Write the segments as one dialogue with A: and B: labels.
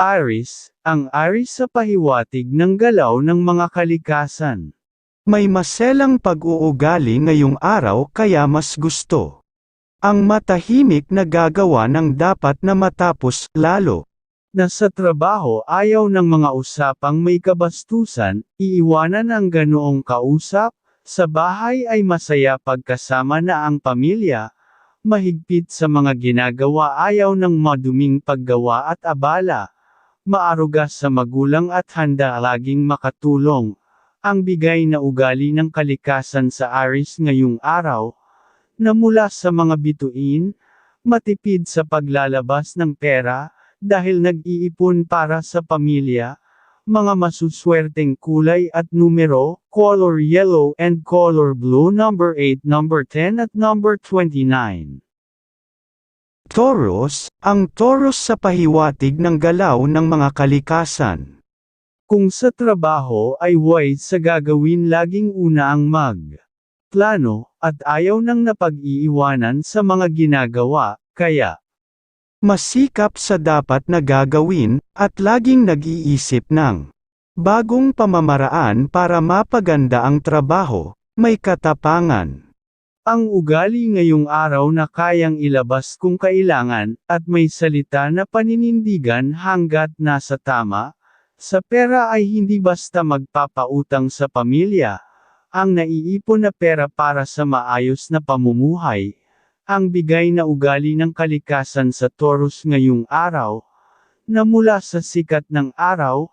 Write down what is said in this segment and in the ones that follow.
A: Aris, ang Aris sa pahiwatig ng galaw ng mga kalikasan.
B: May maselang pag-uugali ngayong araw kaya mas gusto. Ang matahimik na gagawa ng dapat na matapos, lalo.
A: Na sa trabaho ayaw ng mga usapang may kabastusan, iiwanan ang ganoong kausap, sa bahay ay masaya pagkasama na ang pamilya, mahigpit sa mga ginagawa ayaw ng maduming paggawa at abala, maaruga sa magulang at handa laging makatulong. Ang bigay na ugali ng kalikasan sa Aris ngayong araw, na mula sa mga bituin, matipid sa paglalabas ng pera, dahil nag-iipon para sa pamilya, mga masuswerteng kulay at numero, color yellow and color blue number 8, number 10 at number 29.
B: Taurus, ang Taurus sa pahiwatig ng galaw ng mga kalikasan.
A: Kung sa trabaho ay wise sa gagawin laging una ang mag plano, at ayaw nang napag-iiwanan sa mga ginagawa, kaya
B: Masikap sa dapat na gagawin, at laging nag-iisip ng bagong pamamaraan para mapaganda ang trabaho, may katapangan.
A: Ang ugali ngayong araw na kayang ilabas kung kailangan, at may salita na paninindigan hanggat nasa tama, sa pera ay hindi basta magpapautang sa pamilya, ang naiipon na pera para sa maayos na pamumuhay, ang bigay na ugali ng kalikasan sa Taurus ngayong araw, na mula sa sikat ng araw,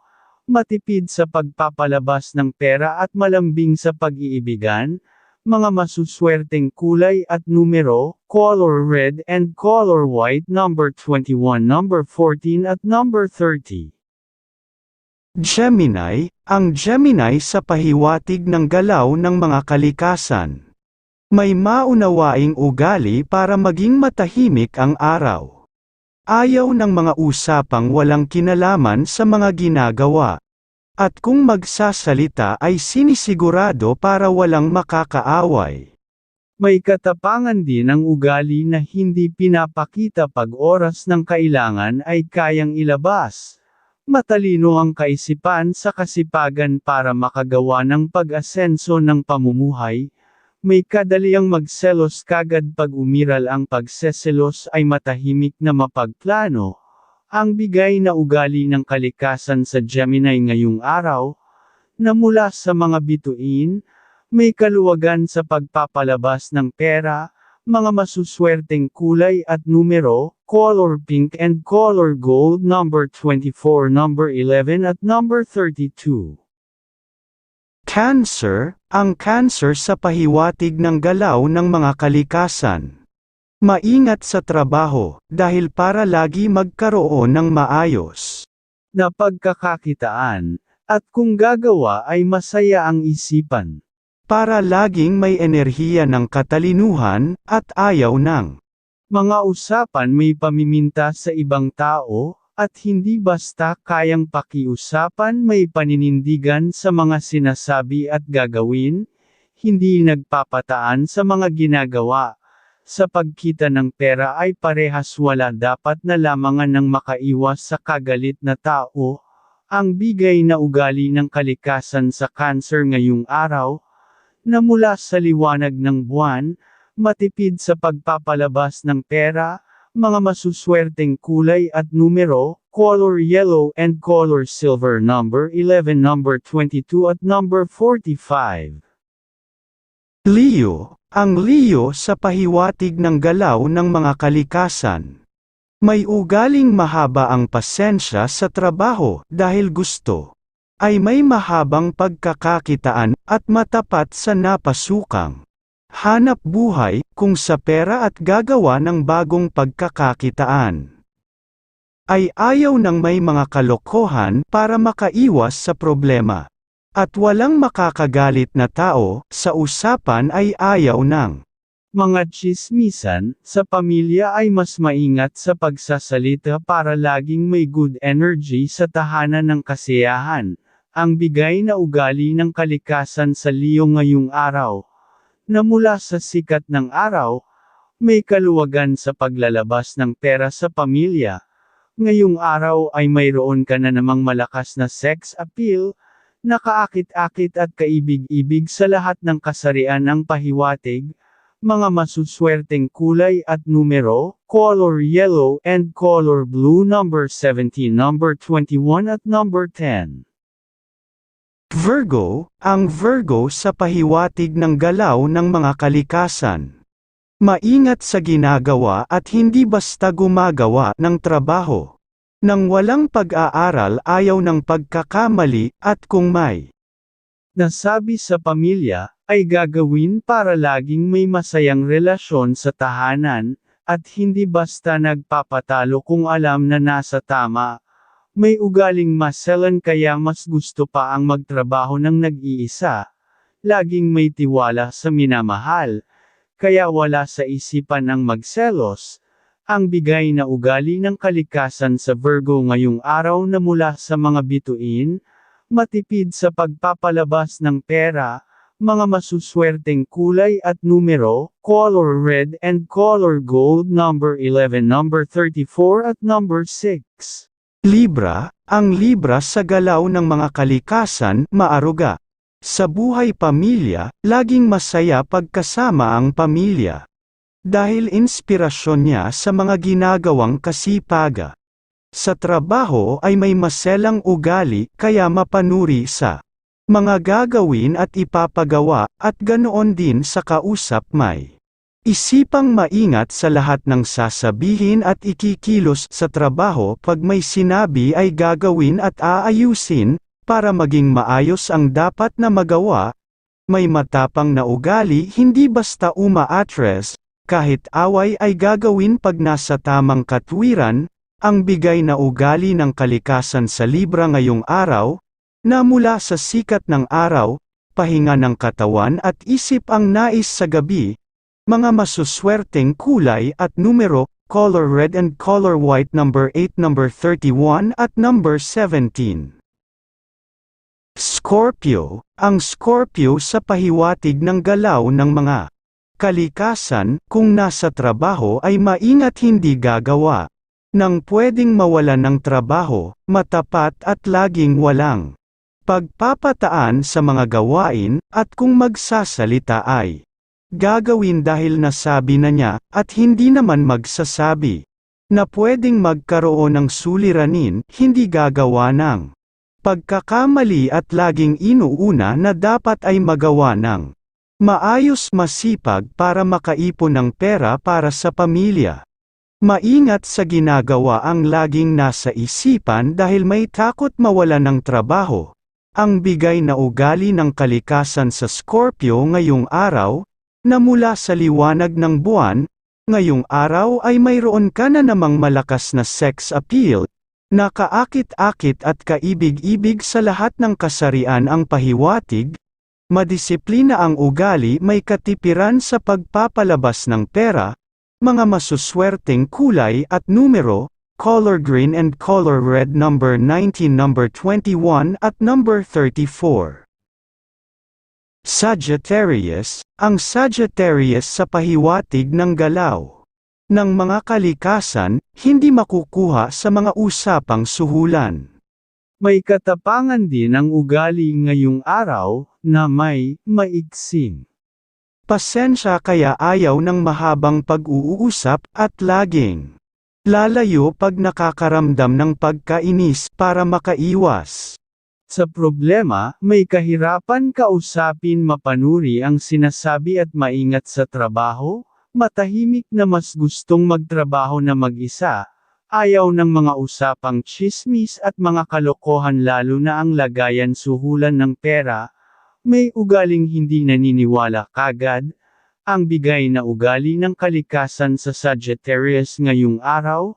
A: matipid sa pagpapalabas ng pera at malambing sa pag-iibigan, mga masuswerteng kulay at numero, color red and color white number 21 number 14 at number 30.
B: Gemini, ang Gemini sa pahiwatig ng galaw ng mga kalikasan. May maunawaing ugali para maging matahimik ang araw. Ayaw ng mga usapang walang kinalaman sa mga ginagawa. At kung magsasalita ay sinisigurado para walang makakaaway.
A: May katapangan din ang ugali na hindi pinapakita pag oras ng kailangan ay kayang ilabas. Matalino ang kaisipan sa kasipagan para makagawa ng pag-asenso ng pamumuhay. May kadaliang magselos kagad pag umiral ang pagseselos ay matahimik na mapagplano. Ang bigay na ugali ng kalikasan sa Gemini ngayong araw, na mula sa mga bituin, may kaluwagan sa pagpapalabas ng pera, mga masuswerteng kulay at numero, color pink and color gold number 24 number 11 at number 32.
B: Cancer, ang cancer sa pahiwatig ng galaw ng mga kalikasan. Maingat sa trabaho, dahil para lagi magkaroon ng maayos.
A: Na pagkakakitaan, at kung gagawa ay masaya ang isipan.
B: Para laging may enerhiya ng katalinuhan, at ayaw ng
A: Mga usapan may pamiminta sa ibang tao, at hindi basta kayang pakiusapan may paninindigan sa mga sinasabi at gagawin, hindi nagpapataan sa mga ginagawa. Sa pagkita ng pera ay parehas wala dapat na lamangan ng makaiwas sa kagalit na tao. Ang bigay na ugali ng kalikasan sa cancer ngayong araw, na mula sa liwanag ng buwan, matipid sa pagpapalabas ng pera, mga masuswerteng kulay at numero, color yellow and color silver number 11 number 22 at number 45.
B: Leo, ang Leo sa pahiwatig ng galaw ng mga kalikasan. May ugaling mahaba ang pasensya sa trabaho dahil gusto ay may mahabang pagkakakitaan at matapat sa napasukang hanap buhay kung sa pera at gagawa ng bagong pagkakakitaan. Ay ayaw ng may mga kalokohan para makaiwas sa problema. At walang makakagalit na tao, sa usapan ay ayaw ng
A: Mga chismisan, sa pamilya ay mas maingat sa pagsasalita para laging may good energy sa tahanan ng kasiyahan. Ang bigay na ugali ng kalikasan sa Leo ngayong araw, na mula sa sikat ng araw, may kaluwagan sa paglalabas ng pera sa pamilya, ngayong araw ay mayroon ka na namang malakas na sex appeal, nakaakit-akit at kaibig-ibig sa lahat ng kasarian ng pahiwatig, mga masuswerteng kulay at numero, color yellow and color blue number 17 number 21 at number 10.
B: Virgo, ang Virgo sa pahiwatig ng galaw ng mga kalikasan. Maingat sa ginagawa at hindi basta gumagawa ng trabaho. Nang walang pag-aaral ayaw ng pagkakamali at kung may
A: Nasabi sa pamilya, ay gagawin para laging may masayang relasyon sa tahanan, at hindi basta nagpapatalo kung alam na nasa tama. May ugaling maselan kaya mas gusto pa ang magtrabaho ng nag-iisa. Laging may tiwala sa minamahal. Kaya wala sa isipan ng magselos. Ang bigay na ugali ng kalikasan sa Virgo ngayong araw na mula sa mga bituin, matipid sa pagpapalabas ng pera, mga masuswerteng kulay at numero, color red and color gold number 11 number 34 at number 6.
B: Libra, ang Libra sa galaw ng mga kalikasan, maaruga. Sa buhay pamilya, laging masaya pagkasama ang pamilya. Dahil inspirasyon niya sa mga ginagawang kasipaga. Sa trabaho ay may maselang ugali kaya mapanuri sa mga gagawin at ipapagawa at ganoon din sa kausap may Isipang maingat sa lahat ng sasabihin at ikikilos sa trabaho pag may sinabi ay gagawin at aayusin, para maging maayos ang dapat na magawa. May matapang na ugali hindi basta umaatres, kahit away ay gagawin pag nasa tamang katwiran, ang bigay na ugali ng kalikasan sa Libra ngayong araw, na mula sa sikat ng araw, pahinga ng katawan at isip ang nais sa gabi, mga masuswerteng kulay at numero, color red and color white number 8 number 31 at number 17. Scorpio, ang Scorpio sa pahiwatig ng galaw ng mga kalikasan, kung nasa trabaho ay maingat hindi gagawa. Nang pwedeng mawalan ng trabaho, matapat at laging walang pagpapataan sa mga gawain, at kung magsasalita ay gagawin dahil nasabi na niya, at hindi naman magsasabi na pwedeng magkaroon ng suliranin, hindi gagawa ng pagkakamali at laging inuuna na dapat ay magawa ng maayos masipag para makaipon ng pera para sa pamilya. Maingat sa ginagawa ang laging nasa isipan dahil may takot mawala ng trabaho. Ang bigay na ugali ng kalikasan sa Scorpio ngayong araw, na mula sa liwanag ng buwan, ngayong araw ay mayroon ka na namang malakas na sex appeal, nakaakit-akit at kaibig-ibig sa lahat ng kasarian ang pahiwatig, madisiplina ang ugali may katipiran sa pagpapalabas ng pera, mga masuswerteng kulay at numero, color green and color red number 19 number 21 at number 34. Sagittarius, ang Sagittarius sa pahiwatig ng galaw ng mga kalikasan, hindi makukuha sa mga usapang suhulan.
A: May katapangan din ang ugali ngayong araw, na may maiksing.
B: Pasensya kaya ayaw ng mahabang pag-uusap at laging lalayo pag nakakaramdam ng pagkainis para makaiwas.
A: Sa problema, may kahirapan kausapin mapanuri ang sinasabi at maingat sa trabaho, matahimik na mas gustong magtrabaho na mag-isa, ayaw ng mga usapang chismis at mga kalokohan lalo na ang lagayan suhulan ng pera, may ugaling hindi naniniwala kagad, ang bigay na ugali ng kalikasan sa Sagittarius ngayong araw,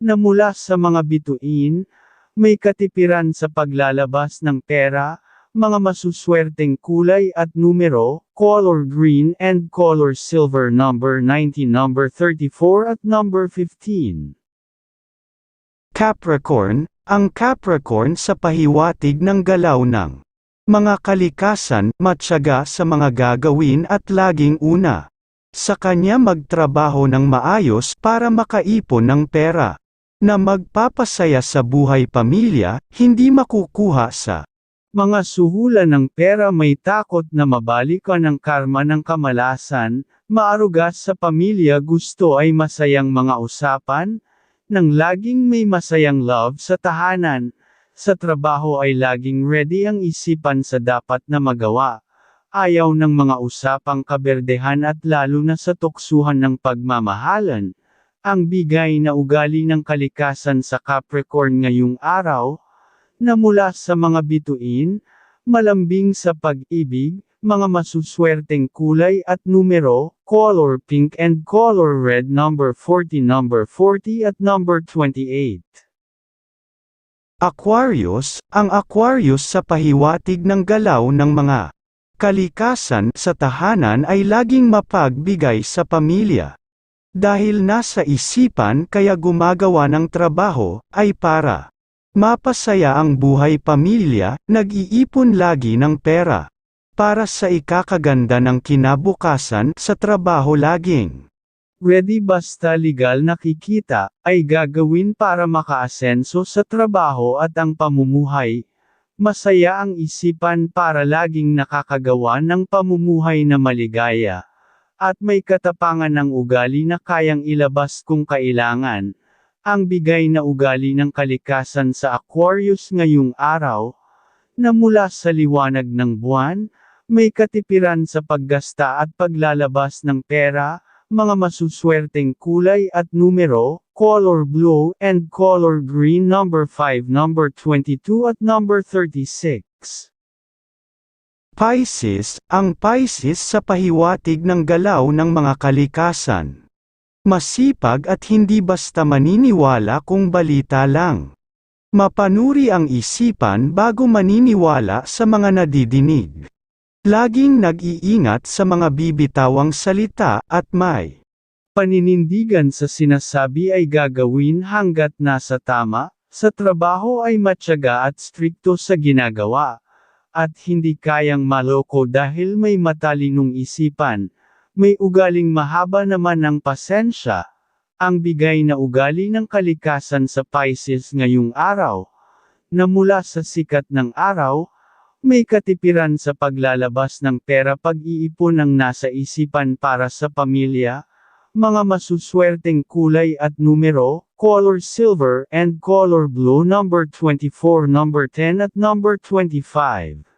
A: na mula sa mga bituin, may katipiran sa paglalabas ng pera, mga masuswerteng kulay at numero, color green and color silver number 19 number 34 at number 15.
B: Capricorn, ang Capricorn sa pahiwatig ng galaw ng mga kalikasan, matyaga sa mga gagawin at laging una. Sa kanya magtrabaho ng maayos para makaipon ng pera. na magpapasaya sa buhay pamilya, hindi makukuha sa
A: Mga suhulan ng pera may takot na mabalikan ang karma ng kamalasan, maarugas sa pamilya gusto ay masayang mga usapan, nang laging may masayang love sa tahanan, sa trabaho ay laging ready ang isipan sa dapat na magawa. Ayaw ng mga usapang kaberdehan at lalo na sa tuksuhan ng pagmamahalan. Ang bigay na ugali ng kalikasan sa Capricorn ngayong araw, na mula sa mga bituin, malambing sa pag-ibig, mga masuswerteng kulay at numero, color pink and color red number 40 number 40 at number 28.
B: Aquarius, ang Aquarius sa pahiwatig ng galaw ng mga kalikasan sa tahanan ay laging mapagbigay sa pamilya. Dahil nasa isipan kaya gumagawa ng trabaho, ay para mapasaya ang buhay pamilya, nag-iipon lagi ng pera. Para sa ikakaganda ng kinabukasan sa trabaho laging.
A: Ready basta legal nakikita, ay gagawin para makaasenso sa trabaho at ang pamumuhay. Masaya ang isipan para laging nakakagawa ng pamumuhay na maligaya. At may katapangan ng ugali na kayang ilabas kung kailangan. Ang bigay na ugali ng kalikasan sa Aquarius ngayong araw, na mula sa liwanag ng buwan, may katipiran sa paggasta at paglalabas ng pera, mga masuswerteng kulay at numero, color blue and color green number 5 number 22 at number 36.
B: Pisces, ang Pisces sa pahiwatig ng galaw ng mga kalikasan. Masipag at hindi basta maniniwala kung balita lang. Mapanuri ang isipan bago maniniwala sa mga nadidinig. Laging nag-iingat sa mga bibitawang salita at may
A: Paninindigan sa sinasabi ay gagawin hanggat nasa tama, sa trabaho ay matyaga at strikto sa ginagawa. At hindi kayang maloko dahil may matalinong isipan, may ugaling mahaba naman ng pasensya. Ang bigay na ugali ng kalikasan sa Pisces ngayong araw, na mula sa sikat ng araw, may katipiran sa paglalabas ng pera pag-iipon ang nasa isipan para sa pamilya, mga masuswerteng kulay at numero, color silver and color blue number 24 number 10 at number 25.